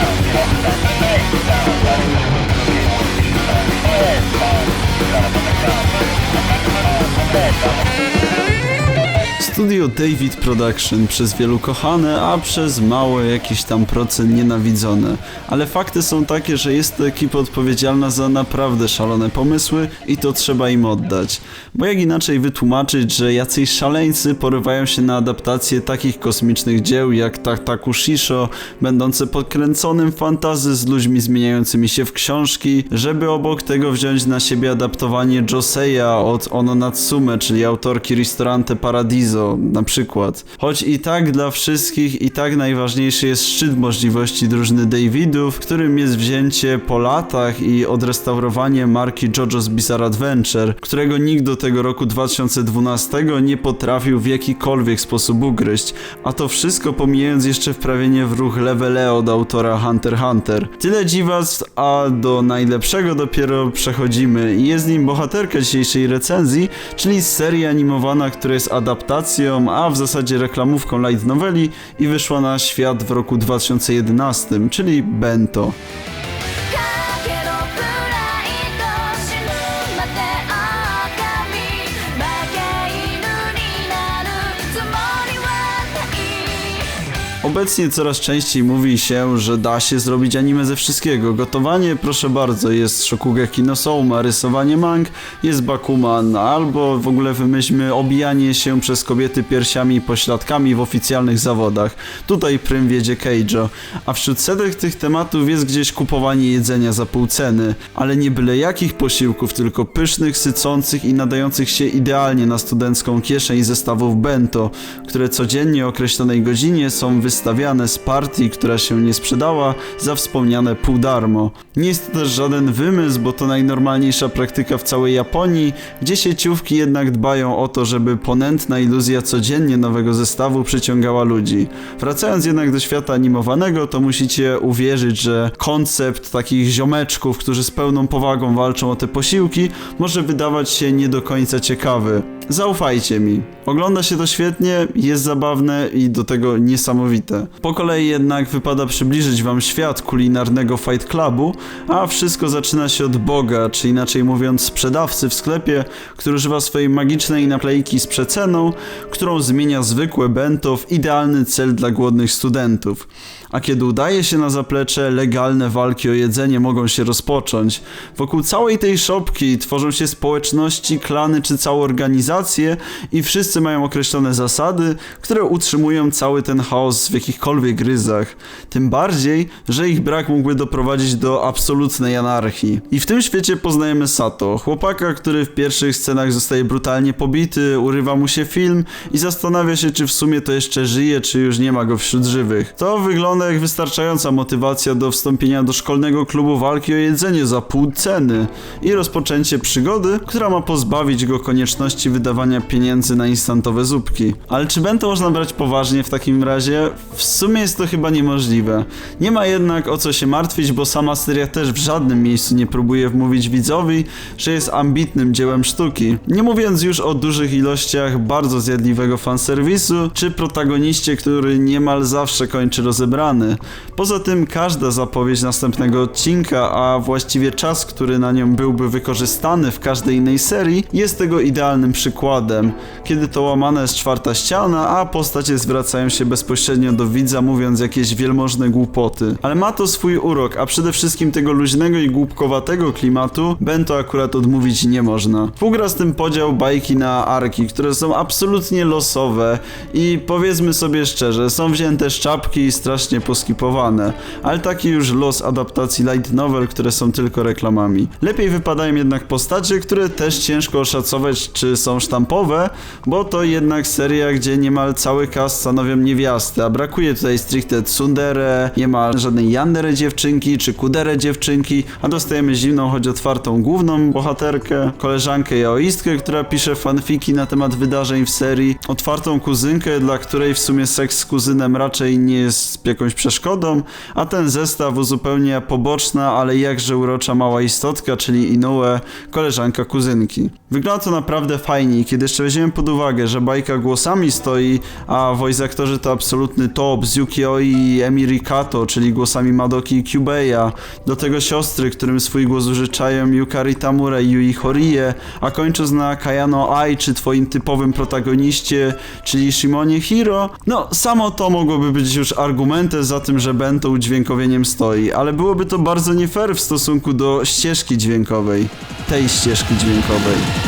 Let's go. Studio David Production przez wielu kochane, a przez mały jakiś tam procent nienawidzone. Ale fakty są takie, że jest to ekipa odpowiedzialna za naprawdę szalone pomysły i to trzeba im oddać. Bo jak inaczej wytłumaczyć, że jacyś szaleńcy porywają się na adaptację takich kosmicznych dzieł jak Tataku Shisho, będące podkręconym fantazy z ludźmi zmieniającymi się w książki, żeby obok tego wziąć na siebie adaptowanie Joseya od Ono Natsume, czyli autorki Ristorante Paradiso na przykład. Choć i tak dla wszystkich i tak najważniejszy jest szczyt możliwości drużyny Davidów, którym jest wzięcie po latach i odrestaurowanie marki JoJo's Bizarre Adventure, którego nikt do tego roku 2012 nie potrafił w jakikolwiek sposób ugryźć, a to wszystko pomijając jeszcze wprawienie w ruch Levele od autora Hunter Hunter. Tyle dziwactw, a do najlepszego dopiero przechodzimy i jest nim bohaterka dzisiejszej recenzji, czyli seria animowana, która jest adaptacją, a w zasadzie reklamówką light noveli i wyszła na świat w roku 2011, czyli Bento. Obecnie coraz częściej mówi się, że da się zrobić anime ze wszystkiego. Gotowanie, proszę bardzo, jest Shokugeki no Souma, rysowanie mang, jest Bakuman, albo w ogóle wymyślmy obijanie się przez kobiety piersiami i pośladkami w oficjalnych zawodach. Tutaj prym wiedzie Keijo. A wśród setek tych tematów jest gdzieś kupowanie jedzenia za pół ceny, ale nie byle jakich posiłków, tylko pysznych, sycących i nadających się idealnie na studencką kieszeń zestawów bento, które codziennie o określonej godzinie są wystawiane z partii, która się nie sprzedała, za wspomniane pół darmo. Nie jest to też żaden wymysł, bo to najnormalniejsza praktyka w całej Japonii, gdzie sieciówki jednak dbają o to, żeby ponętna iluzja codziennie nowego zestawu przyciągała ludzi. Wracając jednak do świata animowanego, to musicie uwierzyć, że koncept takich ziomeczków, którzy z pełną powagą walczą o te posiłki, może wydawać się nie do końca ciekawy. Zaufajcie mi. Ogląda się to świetnie, jest zabawne i do tego niesamowite. Po kolei jednak wypada przybliżyć wam świat kulinarnego Fight Clubu, a wszystko zaczyna się od Boga, czy inaczej mówiąc sprzedawcy w sklepie, który używa swojej magicznej naklejki z przeceną, którą zmienia zwykłe bento w idealny cel dla głodnych studentów. A kiedy udaje się na zaplecze, legalne walki o jedzenie mogą się rozpocząć. Wokół całej tej szopki tworzą się społeczności, klany czy całe organizacje i wszyscy mają określone zasady, które utrzymują cały ten chaos w jakichkolwiek ryzach. Tym bardziej, że ich brak mógłby doprowadzić do absolutnej anarchii. I w tym świecie poznajemy Sato, chłopaka, który w pierwszych scenach zostaje brutalnie pobity, urywa mu się film i zastanawia się, czy w sumie to jeszcze żyje, czy już nie ma go wśród żywych. To wygląda jak wystarczająca motywacja do wstąpienia do szkolnego klubu walki o jedzenie za pół ceny i rozpoczęcie przygody, która ma pozbawić go konieczności wydawania pieniędzy na instantowe zupki. Ale czy bento można brać poważnie w takim razie? W sumie jest to chyba niemożliwe. Nie ma jednak o co się martwić, bo sama seria też w żadnym miejscu nie próbuje wmówić widzowi, że jest ambitnym dziełem sztuki. Nie mówiąc już o dużych ilościach bardzo zjadliwego fanserwisu, czy protagoniście, który niemal zawsze kończy rozebrany. Poza tym każda zapowiedź następnego odcinka, a właściwie czas, który na nią byłby wykorzystany w każdej innej serii, jest tego idealnym przykładem. Kiedy to łamana jest czwarta ściana, a postacie zwracają się bezpośrednio do widza, mówiąc jakieś wielmożne głupoty. Ale ma to swój urok, a przede wszystkim tego luźnego i głupkowatego klimatu Bento akurat odmówić nie można. Współgra z tym podział bajki na arki, które są absolutnie losowe i powiedzmy sobie szczerze, są wzięte z czapki i strasznie poskipowane, ale taki już los adaptacji light novel, które są tylko reklamami. Lepiej wypadają jednak postacie, które też ciężko oszacować, czy są sztampowe, bo to jednak seria, gdzie niemal cały cast stanowią niewiasty, a brakuje tutaj stricte tsundere, nie ma żadnej yandere dziewczynki, czy kudere dziewczynki, a dostajemy zimną, choć otwartą główną bohaterkę, koleżankę jaoistkę, która pisze fanfiki na temat wydarzeń w serii, otwartą kuzynkę, dla której w sumie seks z kuzynem raczej nie jest jakąś przeszkodą, a ten zestaw uzupełnia poboczna, ale jakże urocza mała istotka, czyli Inoue, koleżanka kuzynki. Wygląda to naprawdę fajnie, kiedy jeszcze weźmiemy pod uwagę, że bajka głosami stoi, a voice aktorzy to absolutny Top z Yukio i Emiri Kato, czyli głosami Madoki i Kyubeya, do tego siostry, którym swój głos użyczają Yukari Tamura i Yui Horie, a kończąc na Kayano Ai, czy twoim typowym protagoniście, czyli Shimonie Hiro, no samo to mogłoby być już argumentem za tym, że Bento udźwiękowieniem stoi, ale byłoby to bardzo nie fair w stosunku do ścieżki dźwiękowej, tej ścieżki dźwiękowej.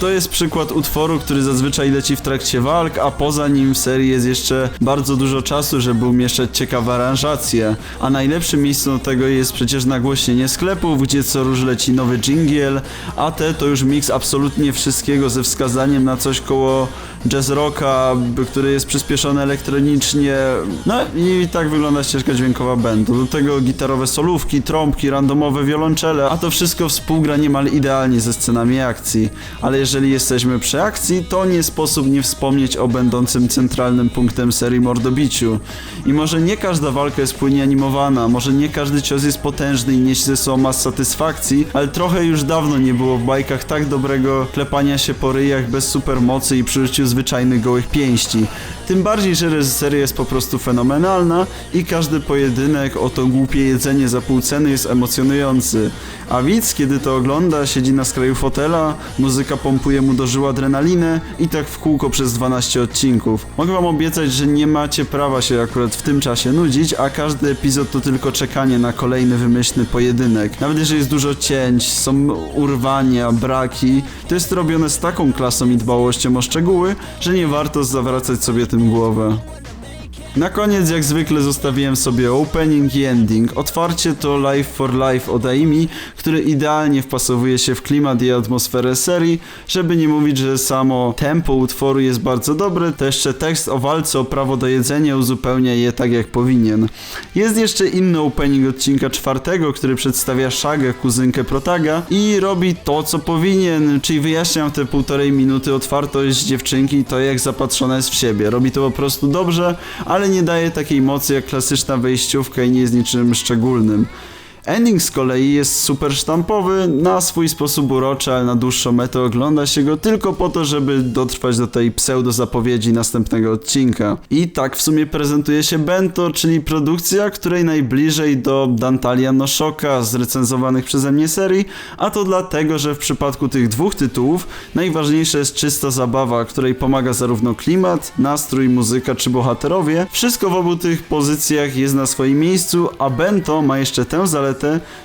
To jest przykład utworu, który zazwyczaj leci w trakcie walk, a poza nim w serii jest jeszcze bardzo dużo czasu, żeby umieszczać ciekawe aranżacje. A najlepszym miejscem do tego jest przecież nagłośnienie sklepów, gdzie co róż leci nowy jingle, a te to już miks absolutnie wszystkiego ze wskazaniem na coś koło jazz rocka, który jest przyspieszony elektronicznie. No i tak wygląda ścieżka dźwiękowa bandu. Do tego gitarowe solówki, trąbki, randomowe wiolonczele, a to wszystko współgra niemal idealnie ze scenami akcji. Ale jeżeli jesteśmy przy akcji, to nie sposób nie wspomnieć o będącym centralnym punktem serii Mordobiciu. I może nie każda walka jest płynnie animowana, może nie każdy cios jest potężny i niesie ze sobą mas satysfakcji, ale trochę już dawno nie było w bajkach tak dobrego klepania się po ryjach bez supermocy i przy użyciu zwyczajnych gołych pięści. Tym bardziej, że reżyseria jest po prostu fenomenalna i każdy pojedynek o to głupie jedzenie za pół ceny jest emocjonujący. A widz, kiedy to ogląda, siedzi na skraju fotela, muzyka pompuje mu do żył adrenalinę i tak w kółko przez 12 odcinków. Mogę wam obiecać, że nie macie prawa się akurat w tym czasie nudzić, a każdy epizod to tylko czekanie na kolejny wymyślny pojedynek. Nawet jeżeli jest dużo cięć, są urwania, braki, to jest robione z taką klasą i dbałością o szczegóły, że nie warto zawracać sobie tym głowę. Na koniec, jak zwykle, zostawiłem sobie opening i ending. Otwarcie to Life for Life od Aimi, który idealnie wpasowuje się w klimat i atmosferę serii. Żeby nie mówić, że samo tempo utworu jest bardzo dobre, to jeszcze tekst o walce o prawo do jedzenia uzupełnia je tak jak powinien. Jest jeszcze inny opening odcinka czwartego, który przedstawia Shagę, kuzynkę Protaga i robi to, co powinien, czyli wyjaśniam te półtorej minuty otwartość dziewczynki i to, jak zapatrzona jest w siebie. Robi to po prostu dobrze, ale nie daje takiej mocy jak klasyczna wejściówka i nie jest niczym szczególnym. Ending z kolei jest super sztampowy, na swój sposób uroczy, ale na dłuższą metę ogląda się go tylko po to, żeby dotrwać do tej pseudo zapowiedzi następnego odcinka. I tak w sumie prezentuje się Bento, czyli produkcja, której najbliżej do Dantalia no Shocka z recenzowanych przeze mnie serii, a to dlatego, że w przypadku tych dwóch tytułów najważniejsza jest czysta zabawa, której pomaga zarówno klimat, nastrój, muzyka czy bohaterowie. Wszystko w obu tych pozycjach jest na swoim miejscu, a Bento ma jeszcze tę zaletę,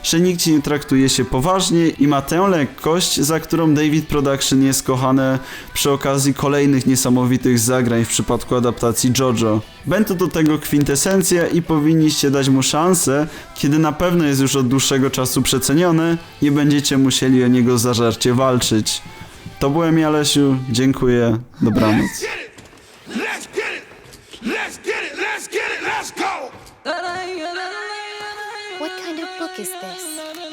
że nikt nie traktuje się poważnie i ma tę lekkość, za którą David Production jest kochane przy okazji kolejnych niesamowitych zagrań w przypadku adaptacji JoJo. Bento do tego kwintesencja i powinniście dać mu szansę, kiedy na pewno jest już od dłuższego czasu przeceniony, nie będziecie musieli o niego zażarcie walczyć. To byłem Jalesiu, dziękuję, dobranoc. book is this?